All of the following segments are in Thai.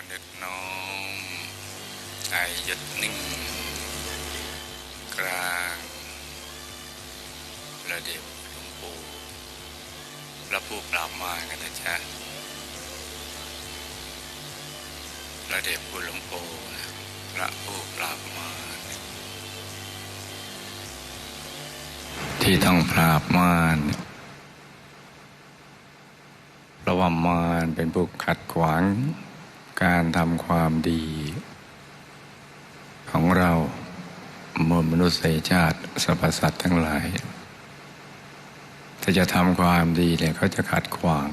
ก็นึกน้อมใจหยุดนิ่ง กลางระเด็บหลวงปู่พระผู้ปราบมารกันนะจ๊ะระเด็บคุณหลวงปู่พระผู้ปราบมารที่ต้องปราบมารเพราะว่ามารเป็นผู้ขัดขวาง การทำความดี ของเรามวลมนุษยชาติสรรพสัตว์ทั้งหลาย ถ้าจะทำความดีเนี่ยเขาจะขัดขวาง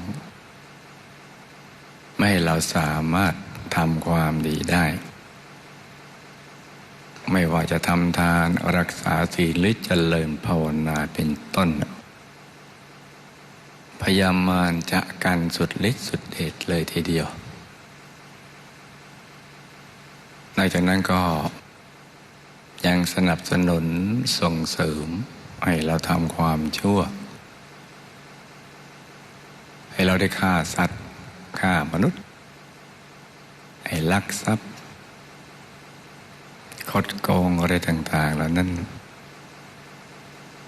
ไม่ให้เราสามารถทำความดีได้ ไม่ว่าจะทำทานรักษาศีลหรือเจริญภาวนาเป็นต้น พยายามมารจะกันสุดฤทธิ์สุดเดชเลยทีเดียว นอกจากนั้นก็ยังสนับสนุนส่งเสริม ให้เราทำความชั่ว ให้เราได้ฆ่าสัตว์ฆ่ามนุษย์ ให้ลักทรัพย์คดโกงอะไรต่างๆเหล่านั้น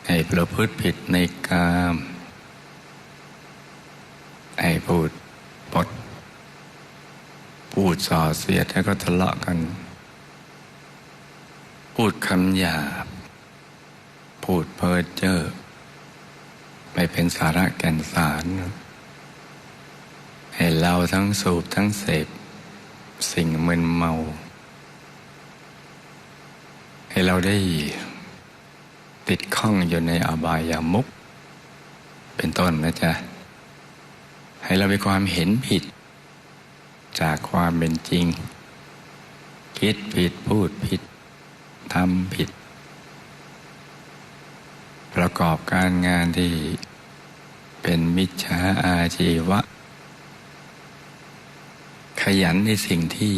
ให้ประพฤติผิดในกาม ให้พูดปดพูด ส่อเสียดแล้วก็ทะเลาะกัน พูดคำหยาบ พูดเพ้อเจ้อไม่เป็นสาระแก่นสาร ให้เราทั้งสูบทั้งเสพสิ่งมึนเมา ให้เราได้ติดข้องอยู่ในอบายามุก เป็นต้นนะจ๊ะ ให้เรามีความเห็นผิด จากความเป็นจริง คิดผิดพูดผิดทำผิด ประกอบการงานที่เป็นมิจฉาอาชีวะ ขยันในสิ่งที่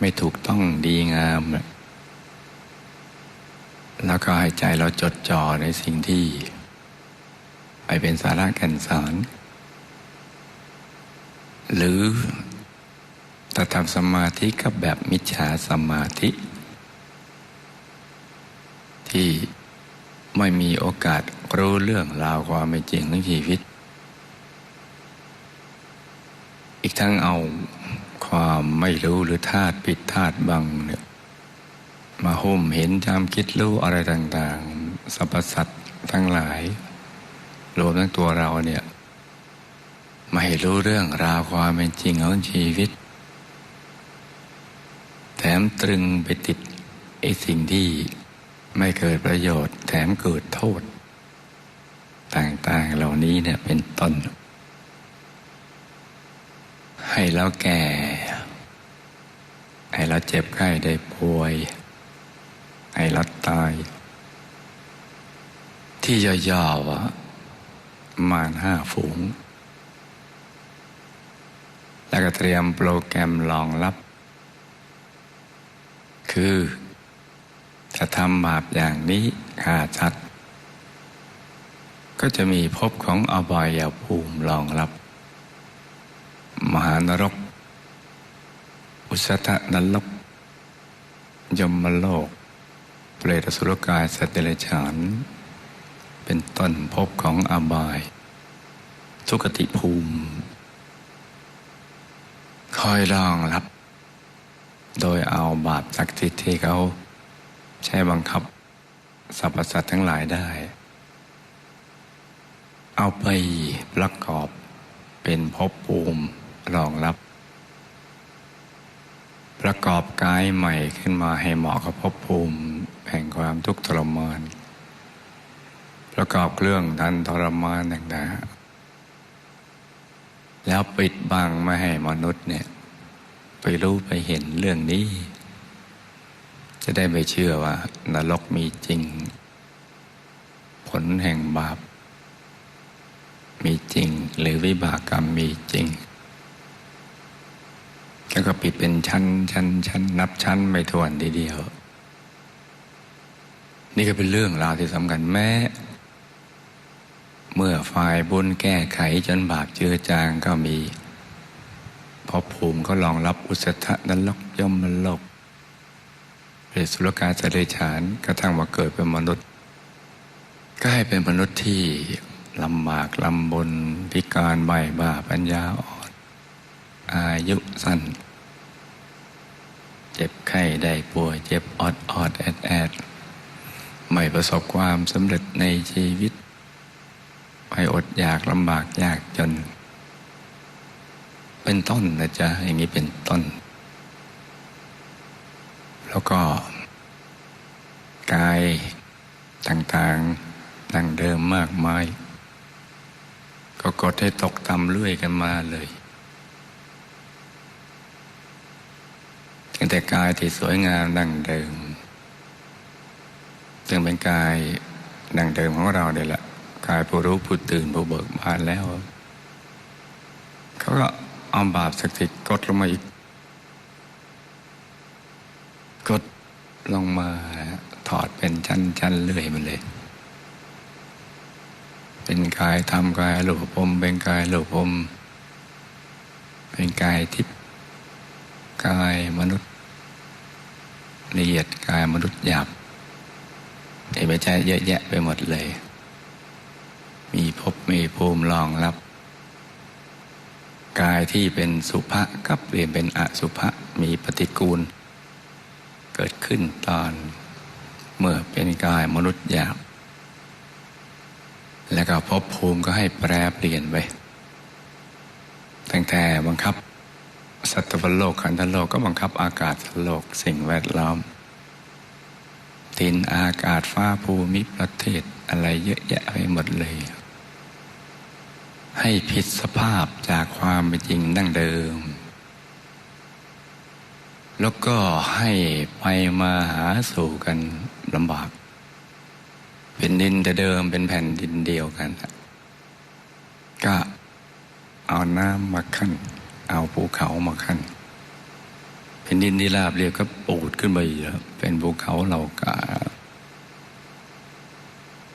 ไม่ถูกต้องดีงาม แล้วก็ให้ใจเราจดจ่อในสิ่งที่ ไปเป็นสาระแก่นสาร หรือ ถ้าทำสมาธิก็แบบมิจฉาสมาธิ ที่ไม่มีโอกาสรู้เรื่องราวความเป็นจริงของชีวิต อีกทั้งเอาความไม่รู้หรือธาตุปิดธาตุบังเนี่ยมาหุ้มเห็นจำคิดรู้อะไรต่างๆสรรพสัตว์ทั้งหลาย รวมทั้งตัวเราเนี่ยไม่รู้เรื่องราวความเป็นจริงของชีวิต แถมตรึงไปติดไอ้สิ่งที่ไม่เกิดประโยชน์ แถมเกิดโทษ ต่างๆเหล่านี้เนี่ยเป็นต้น ให้เราแก่ ให้เราเจ็บไข้ได้ป่วย ให้เราตาย ที่ย่อๆว่าม่านห้าฝูง แล้วก็เตรียมโปรแกรมรองรับ คือจะทำบาปอย่างนี้ขาดชัด ก็จะมีภพของอบายภูมิรองรับ มหานรก อุสธนรก ยมโลก เปรตสุรกายสัตว์เดรัจฉาน เป็นต้นภพของอบาย ทุกติภูมิ คอยรองรับ โดยเอาบาปศักดิ์สิทธิ์ที่เขาใช้บังคับสรรพสัตว์ทั้งหลายได้ เอาไปประกอบเป็นภพภูมิรองรับ ประกอบกายใหม่ขึ้นมาให้เหมาะกับภพภูมิแห่งความทุกข์ทรมาน ประกอบเครื่องทันทรมานต่างๆแล้วปิดบังไม่ให้มนุษย์เนี่ย ไปรู้ไปเห็นเรื่องนี้ จะได้ไม่เชื่อว่า นรกมีจริง ผลแห่งบาป มีจริง หรือวิบากกรรมมีจริง แล้วก็ปิดเป็นชั้นชั้นชั้นนับชั้นไม่ถ้วนทีเดียว นี่ก็เป็นเรื่องราวที่สำคัญแม้เมื่อฝ่ายบุญแก้ไขจนบาปเจือจางก็มี พราะภูมิก็รองรับอุสธะนั้นลกย่อมมลกเปรตสุรกาสเดชานกระทั่งมาเกิดเป็นมนุษย์ ก็ให้เป็นมนุษย์ที่ลำบากลำบนพิการใบบ้าปัญญาอ่อน อายุสั้น เจ็บไข้ได้ป่วย เจ็บออดออดแอดแอดไม่ประสบความสำเร็จในชีวิตไปอดอยากลำบากยากจน เป็นต้นนะจ๊ะอย่างนี้เป็นต้น แล้วก็ กายต่างๆดังเดิมมากมาย ก็กดให้ตกต่ำเรื่อยกันมาเลยตั้งแต่กายที่สวยงามดังเดิมจึงเป็นกายดังเดิมของเราเดียแหละกายผู้รู้ผู้ตื่นผู้เบิกบานแล้วเขาก็ เอาบาปสักติกดลงมาอีก กดลงมาถอดเป็นชั้นๆเรื่อยมาเลย เป็นกายทำกายหลุพรมเป็นกายหลุพรมเป็นกายทิพย์กายมนุษย์ละเอียดกายมนุษย์หยาบเห็นไหมใจเยอะแยะไปหมดเลย มีภพมีภูมิรองรับ กายที่เป็นสุภะกับเปลี่ยนเป็นอสุภะมีปฏิกูล เกิดขึ้นตอนเมื่อเป็นกายมนุษย์หยาบแล้วก็ภพภูมิก็ให้แปรเปลี่ยนไปตั้งแต่บังคับ สัตวโลกขันธโลกก็บังคับอากาศโลกสิ่งแวดล้อมดินอากาศฟ้าภูมิประเทศอะไรเยอะแยะไปหมดเลย ให้ผิดสภาพจากความเป็นจริงดั้งเดิม แล้วก็ให้ไปมาหาสู่กันลำบาก เป็นดินแต่เดิมเป็นแผ่นดินเดียวกัน ก็เอาน้ำมาขั้น เอาภูเขามาขั้นเป็นดินที่ราบเรียบก็ปูดขึ้นไปอีกแล้วเป็นภูเขาเรากา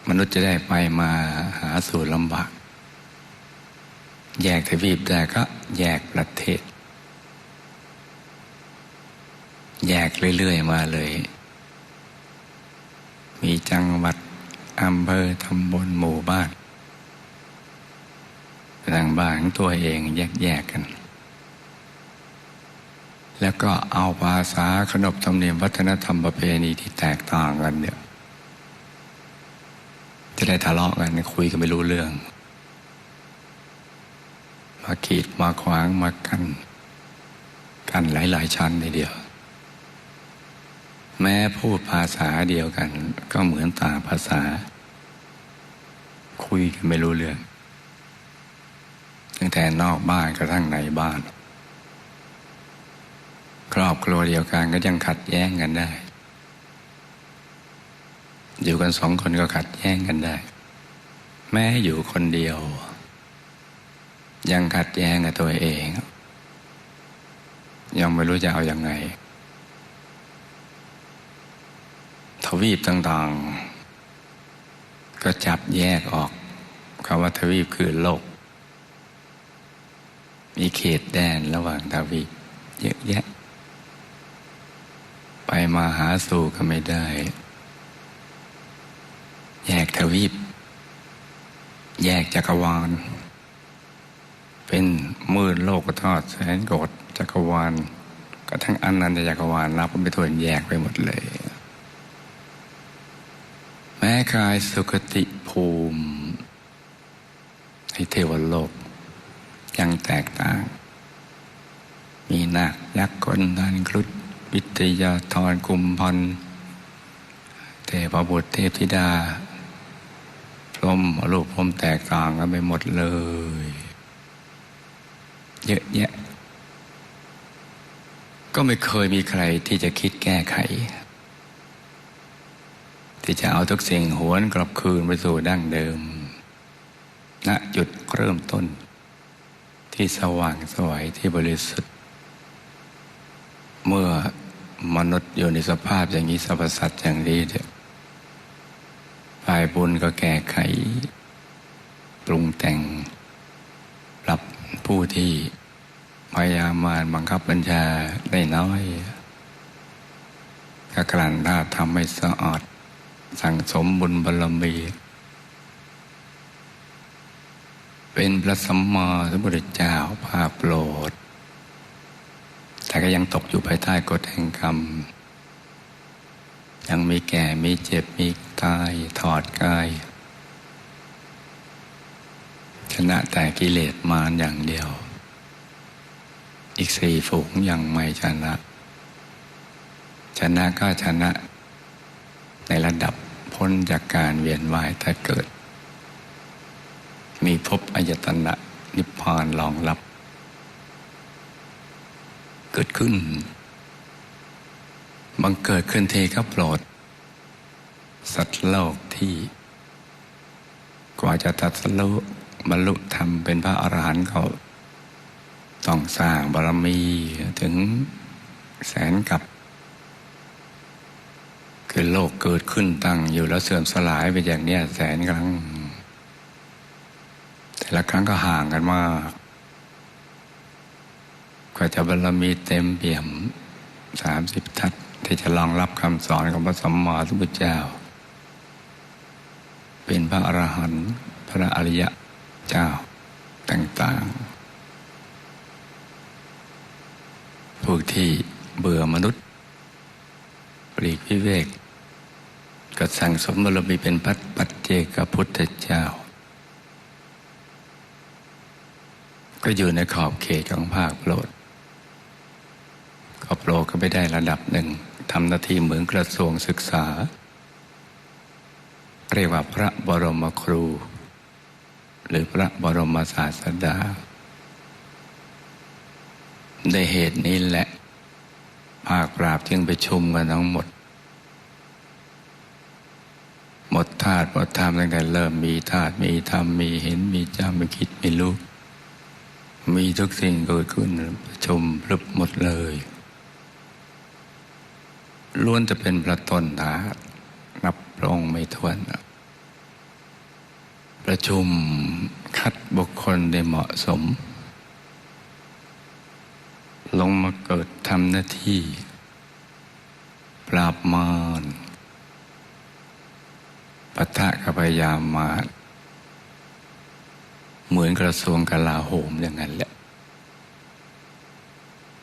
มนุษย์จะได้ไปมาหาสู่ลำบาก แยกทวีปได้ก็แยกประเทศ แยกเรื่อย ๆ มาเลย มีจังหวัดอำเภอตำบลหมู่บ้านต่างบ้านของตัวเองแยกๆกัน แล้วก็เอาภาษาขนบธรรมเนียมวัฒนธรรมประเพณีที่แตกต่างกันเนี่ยจะได้ทะเลาะกันคุยกันไม่รู้เรื่อง มาขีดมาขวางมากันกันหลาย ๆ ชั้นในเดียว แม้พูดภาษาเดียวกัน ก็เหมือนต่างภาษา คุยกันไม่รู้เรื่องตั้งแต่นอกบ้านกระทั่งในบ้าน ครอบครัวเดียวกันก็ยังขัดแย้งกันได้ อยู่กันสองคนก็ขัดแย้งกันได้ แม้อยู่คนเดียว ยังขัดแย้งกับตัวเอง ยังไม่รู้จะเอาอยัางไง ทวีปต่างๆ ก็จับแยกออกคำว่าทวีปคือโลก มีเขตแดนระหว่างทวีปเยอะแยะ ไปมาหาสู่ก็ไม่ได้ แยกทวีป แยกจักรวาล เป็นมืดโลกทอดแสนโกดจักรวาลก็ทั้งอันนันตจักรวาลรับก็ไปทวนแยกไปหมดเลย แม้กายสุคติภูมิในเทวโลก ยังแตกต่าง มีนาคยักษ์คนทันครุฑวิทยาธรกุมพันเทพบุตรเทพธิดาพรมรูปพรมแตกต่างกันไปหมดเลย เยอะแยะ ก็ไม่เคยมีใครที่จะคิดแก้ไข ที่จะเอาทุกสิ่งหวนกลับคืนไปสู่ดั้งเดิมณจุดเริ่มต้น ที่สว่างสวยที่บริสุทธิ์ เมื่อมนุษย์อยู่ในสภาพอย่างนี้สรรพสัตว์อย่างนี้เนี่ยฝ่ายบุญก็แก้ไข ปรุงแต่ง ผู้ที่พยายามมารบังคับบัญชาได้น้อยก็กลั่นท่าทำให้สะอาดสั่งสมบุญบารมี เป็นพระสัมมาสัมพุทธเจ้าภาคโปรด แต่ก็ยังตกอยู่ภายใต้กฎแห่งกรรม ยังมีแก่มีเจ็บมีตายถอดกาย ชนะแต่กิเลสมารอย่างเดียว อีกสี่ฝูงยังไม่ชนะ ชนะก็ชนะ ในระดับพ้นจากการเวียนว่ายแต่เกิด มีภพอายตนะนิพพานรองรับ เกิดขึ้น บังเกิดขึ้นเทก็โปรด สัตว์โลกที่กว่าจะตัดสรุ บรรลุธรรมเป็นพระอรหันต์เขาต้องสร้างบารมีถึงแสนกับ คือโลกเกิดขึ้นตั้งอยู่แล้วเสื่อมสลายไปอย่างเนี้ยแสนครั้ง แต่ละครั้งก็ห่างกันมากกว่าจะบารมีเต็มเปี่ยมสามสิบทัศที่จะรองรับคำสอนของพระสัมมาสัมพุทธเจ้า เป็นพระอรหันต์พระอริยะ เจ้าต่างๆ พวกที่เบื่อมนุษย์ ปลีกวิเวกก็สั่งสมบารมีเป็นพัดปัจเจกพุทธเจ้า ก็อยู่ในขอบเขตของภาคโปรดขอบโปรก็ไปได้ระดับหนึ่งทำหน้าที่เหมือนกระทรวงศึกษา เรียกว่าพระบรมครู หรือพระบรมศาสดาในเหตุนี้แหละ ภาคปราบจึงไปชุมกันทั้งหมด หมดธาตุหมดธรรมตั้งแต่เริ่มมีธาตุมีธรรมมีเห็นมีจำมีคิดมีรู้มีทุกสิ่งเกิดขึ้นประชุมพลึบหมดเลยล้วนจะเป็นประตนธาตุนับรองค์ไม่ถ้วน ประชุมคัดบุคคลได้เหมาะสม ลงมาเกิดทำหน้าที่ ปราบมารปะทะกับพยายามมาเหมือนกระทรวงกลาโหมอย่างนั้นแหละ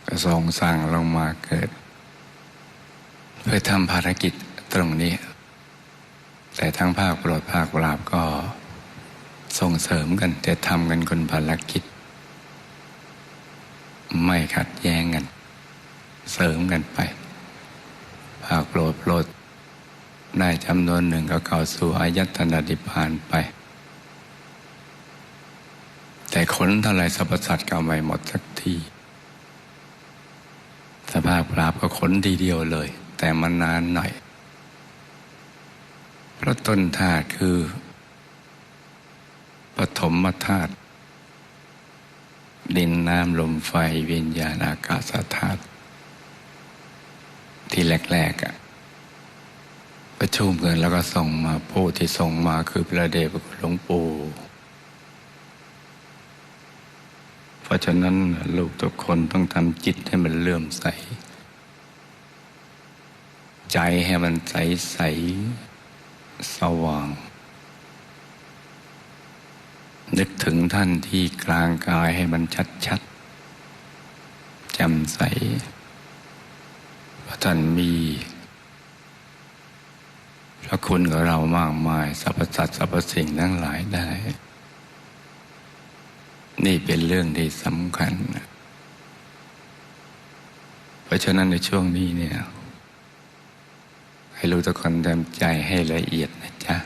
กระทรวงสั่งลงมาเกิด เพื่อทำภารกิจตรงนี้ แต่ทั้งภาคปรดภาคปราบก็ ส่งเสริมกันแต่ทำกันคนภารกิจ ไม่ขัดแย้งกัน เสริมกันไปภาคโปรดโปรดได้จำนวนหนึ่งก็เข้าสู่อายัตนาดิพานไป แต่ขนเท่าไรสรรพสัตว์ก็ไม่หมดสักทีสภาพปราบก็ขนทีเดียวเลย แต่มันนานหน่อยเพราะต้นธาตุคือ ปฐมธาตุดินน้ำลมไฟวิญญาณอากาศธาตุที่แรกๆอะประชุมกันแล้วก็ส่งมาผู้ที่ส่งมาคือพระเดชพระคุณหลวงปู่เพราะฉะนั้นลูกทุกคนต้องทำจิตให้มันเลื่อมใส ใจให้มันใสใสสว่าง นึกถึงท่านที่กลางกายให้มันชัดชัดๆแจ่มใสว่าท่านมีพระคุณกับเรามากมายสรรพสัตว์สรรพสิ่งทั้งหลายได้ นี่เป็นเรื่องที่สำคัญ เพราะฉะนั้นในช่วงนี้เนี่ย ให้รู้ทุกคนทำใจให้ละเอียดนะจ๊ะ